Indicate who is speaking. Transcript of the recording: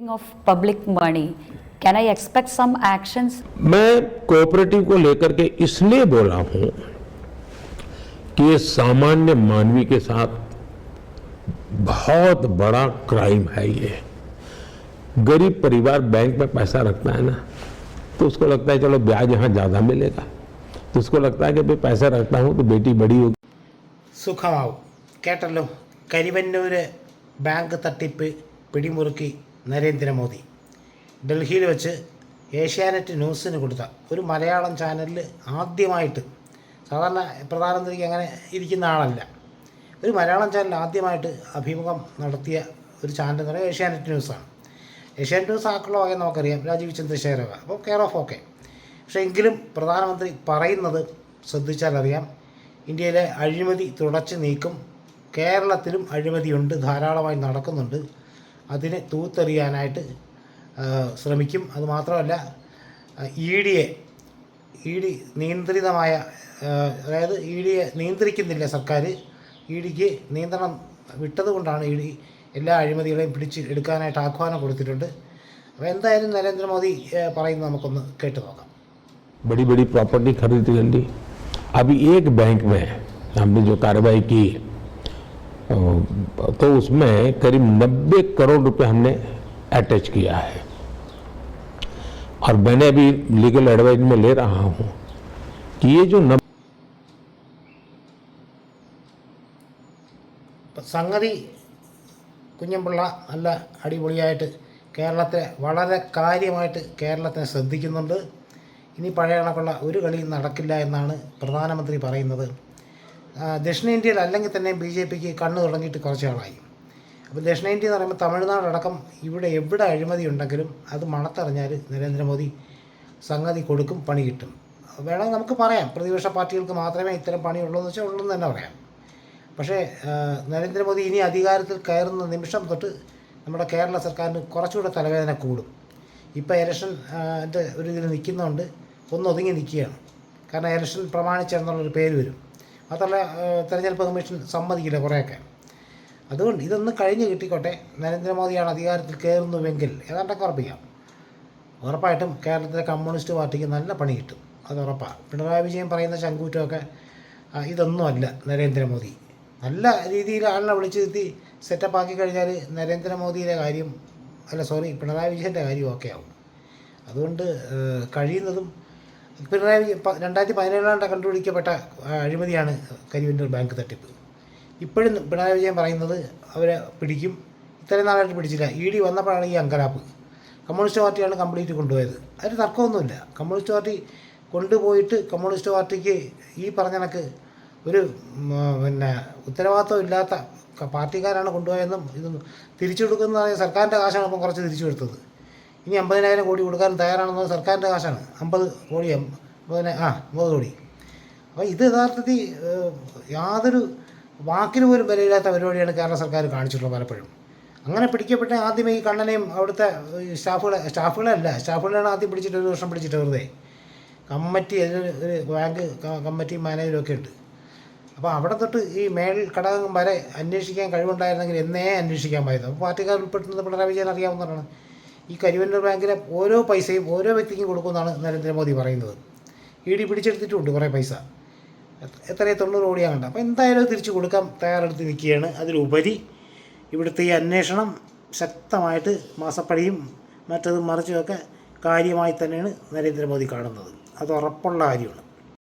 Speaker 1: of public money, can I expect some actions?
Speaker 2: मैं cooperative को लेकर के इसलिए बोला हूं कि ये सामान्य मानवी के साथ बहुत बड़ा क्राइम है ये गरीब परिवार बैंक में पैसा रखता है ना तो उसको लगता है चलो ब्याज यहाँ ज्यादा मिलेगा तो उसको लगता है कि भाई पैसा रखता हूं तो बेटी बड़ी होगी
Speaker 3: സുഖമാവും കേട്ടല്ലോ കരിവന്നൂര് ബാങ്ക് തട്ടിപ്പ് പിടിമുറുക്കി നരേന്ദ്രമോദി. ഡൽഹിയിൽ വെച്ച് ഏഷ്യാനെറ്റ് ന്യൂസിന് കൊടുത്ത ഒരു മലയാളം ചാനലിൽ ആദ്യമായിട്ട് സാധാരണ പ്രധാനമന്ത്രിക്ക് അങ്ങനെ ഇരിക്കുന്ന ആളല്ല. ഒരു മലയാളം ചാനൽ ആദ്യമായിട്ട് അഭിമുഖം നടത്തിയ ഒരു ചാനൽ എന്ന് പറയുന്നത് ഏഷ്യാനെറ്റ് ന്യൂസാണ്. ഏഷ്യാനെറ്റ് ന്യൂസ് ആക്കുള്ള വകയെ നമുക്കറിയാം. രാജീവ് ചന്ദ്രശേഖരവ അപ്പോൾ കെയർ ഓഫ് ഓക്കെ. പക്ഷേ എങ്കിലും പ്രധാനമന്ത്രി പറയുന്നത് ശ്രദ്ധിച്ചാലറിയാം ഇന്ത്യയിലെ അഴിമതി തുടച്ചു നീക്കും. കേരളത്തിലും അഴിമതിയുണ്ട്. ധാരാളമായി നടക്കുന്നുണ്ട്. അതിനെ തൂത്തെറിയാനായിട്ട് ആ, ശ്രമിക്കും അതുമാത്രമല്ല ഇ ഡിയെ ഇ ഡി നിയന്ത്രിതമായ ആ, അതായത് ഇ ഡിയെ നിയന്ത്രിക്കുന്നില്ല സർക്കാർ ഇ ഡിക്ക് നിയന്ത്രണം വിട്ടതുകൊണ്ടാണ് ഇ ഡി എല്ലാ അഴിമതികളെയും പിടിച്ച് എടുക്കാനായിട്ട് ആഹ്വാനം കൊടുത്തിട്ടുണ്ട് അപ്പോൾ എന്തായാലും നരേന്ദ്രമോദി ആ, പറയുന്നത് നമുക്കൊന്ന് കേട്ടു നോക്കാം
Speaker 2: बड़ी बड़ी प्रॉपर्टी खरीद कर ली अभी एक बैंक में हमने जो कार्रवाई की अ, तो उसमें करीब 90 करोड़ रुपए हमने अटैच किया है और मैंने अभी लीगल एडवाइस में ले रहा हूं कि ये जो नब-
Speaker 3: ഇപ്പം സംഗതി കുഞ്ഞമ്പിള്ള നല്ല അടിപൊളിയായിട്ട് കേരളത്തെ വളരെ കാര്യമായിട്ട് കേരളത്തെ ശ്രദ്ധിക്കുന്നുണ്ട് ഇനി പഴയ കണക്കുള്ള ഒരു കളിയും നടക്കില്ല എന്നാണ് പ്രധാനമന്ത്രി പറയുന്നത് ആ, ദക്ഷിണേന്ത്യയിൽ അല്ലെങ്കിൽ തന്നെ ബി ജെ പിക്ക് കണ്ണ് തുടങ്ങിയിട്ട് കുറച്ച് നാളായി. അപ്പോൾ ദക്ഷിണേന്ത്യ എന്ന് പറയുമ്പോൾ തമിഴ്നാടടക്കം ഇവിടെ എവിടെ അഴിമതി ഉണ്ടെങ്കിലും അത് മണത്തറിഞ്ഞാൽ നരേന്ദ്രമോദി സംഗതി കൊടുക്കും പണി കിട്ടും. വേണമെങ്കിൽ നമുക്ക് പറയാം. പ്രതിപക്ഷ പാർട്ടികൾക്ക് മാത്രമേ ഇത്തരം പണിയുള്ളൂ എന്ന് വെച്ചാൽ ഉള്ളൂ തന്നെ പറയാം. പക്ഷേ നരേന്ദ്രമോദി ഇനി അധികാരത്തിൽ കയറുന്ന നിമിഷം തൊട്ട് നമ്മുടെ കേരള സർക്കാരിന് കുറച്ചുകൂടെ തലവേദന കൂടും. ഇപ്പോൾ ഇലക്ഷൻ ഒരു ഇതിൽ നിൽക്കുന്നതുകൊണ്ട് ഒന്ന് ഒതുങ്ങി നിൽക്കുകയാണ്. കാരണം ഇലക്ഷൻ പ്രമാണിച്ചെന്നുള്ളൊരു പേര് വരും. ആ, തെരഞ്ഞെടുപ്പ് കമ്മീഷൻ സമ്മതിക്കില്ല കുറേയൊക്കെ. അതുകൊണ്ട് ഇതൊന്ന് കഴിഞ്ഞ് കിട്ടിക്കോട്ടെ. നരേന്ദ്രമോദിയാണ് അധികാരത്തിൽ കയറുന്നുവെങ്കിൽ ഏതാണ്ടൊക്കെ ഉറപ്പിക്കാം. ഉറപ്പായിട്ടും കേരളത്തിലെ കമ്മ്യൂണിസ്റ്റ് പാർട്ടിക്ക് നല്ല പണി കിട്ടും. അത് ഉറപ്പാണ് പിണറായി വിജയൻ പറയുന്ന ശങ്കൂറ്റമൊക്കെ ഇതൊന്നുമല്ല നരേന്ദ്രമോദി. നല്ല രീതിയിൽ ആളിനെ വിളിച്ചിരുത്തി സെറ്റപ്പ് ആക്കി കഴിഞ്ഞാൽ നരേന്ദ്രമോദിയുടെ കാര്യം അല്ല സോറി പിണറായി വിജയന്റെ കാര്യം ഓക്കെ ആവും. അതുകൊണ്ട് കഴിയുന്നതും പിണറായി രണ്ടായിരത്തി പതിനേഴാണ്ട് കണ്ടുപിടിക്കപ്പെട്ട അഴിമതിയാണ് കരിവിന്റെ ബാങ്ക് തട്ടിപ്പ്. ഇപ്പോഴും പിണറായി വിജയൻ പറയുന്നത് അവരെ പിടിക്കും. ഇത്രയും നാളായിട്ട് പിടിച്ചില്ല. ഇ ഡി വന്നപ്പോഴാണ് ഈ അങ്കലാപ്പ്. കമ്മ്യൂണിസ്റ്റ് പാർട്ടിയാണ് കംപ്ലീറ്റ് കൊണ്ടുപോയത്. അതിന് തർക്കമൊന്നുമില്ല. കമ്മ്യൂണിസ്റ്റ് പാർട്ടി കൊണ്ടുപോയിട്ട് കമ്മ്യൂണിസ്റ്റ് പാർട്ടിക്ക് ഈ പറഞ്ഞ കണക്ക് ഒരു പിന്നെ ഉത്തരവാദിത്വം ഇല്ലാത്ത പാർട്ടിക്കാരാണ് കൊണ്ടുപോയതെന്നും ഇതൊന്നും തിരിച്ചു കൊടുക്കുന്ന സർക്കാരിന്റെ കാശാണ് ഇപ്പം കുറച്ച് തിരിച്ചു കൊടുത്തത്. ഇനി അമ്പതിനായിരം കോടി കൊടുക്കാൻ തയ്യാറാണെന്ന് സർക്കാരിന്റെ കാശാണ്. അമ്പത് കോടി അമ്പതിന ആ അമ്പത് കോടി. അപ്പോൾ ഇത് യഥാർത്ഥത്തിൽ യാതൊരു വാക്കിന് പോലും വിലയില്ലാത്ത പരിപാടിയാണ് കേരള സർക്കാർ കാണിച്ചിട്ടുള്ളത് പലപ്പോഴും. അങ്ങനെ പിടിക്കപ്പെട്ട ആദ്യമേ ഈ കണ്ണനെയും അവിടുത്തെ സ്റ്റാഫുകളെ സ്റ്റാഫുകളല്ല സ്റ്റാഫുകളാണ് ആദ്യം പിടിച്ചിട്ട് ഒരു വർഷം പിടിച്ചിട്ട് വെറുതെ. കമ്മിറ്റി ഒരു ബാങ്ക് കമ്മിറ്റി മാനേജറൊക്കെ ഒക്കെ ഉണ്ട്. അപ്പോൾ അവിടെ തൊട്ട് ഈ മേൽ ഘടകം വരെ അന്വേഷിക്കാൻ കഴിവുണ്ടായിരുന്നെങ്കിൽ എന്നേ അന്വേഷിക്കാൻ പോയത് അപ്പോൾ പാർട്ടിക്കാർ ഉൾപ്പെടുന്നത് പിണറായി വിജയൻ അറിയാവുന്നതാണ് ഈ കരിവന്നൂർ ബാങ്കിലെ ഓരോ പൈസയും ഓരോ വ്യക്തിക്കും കൊടുക്കുമെന്നാണ് നരേന്ദ്രമോദി പറയുന്നത്. ഇ ഡി പിടിച്ചെടുത്തിട്ടുണ്ട് കുറേ പൈസ. എത്ര- എത്രയോ തൊണ്ണൂറ് കണ്ടത് അപ്പോൾ എന്തായാലും തിരിച്ചു കൊടുക്കാൻ തയ്യാറെടുത്ത് നിൽക്കുകയാണ്. അതിലുപരി ഇവിടുത്തെ ഈ അന്വേഷണം ശക്തമായിട്ട് മാസപ്പടിയും മറ്റതും മറിച്ചുമൊക്കെ കാര്യമായി തന്നെയാണ് നരേന്ദ്രമോദി കാണുന്നത്. അത് ഉറപ്പുള്ള കാര്യമാണ്.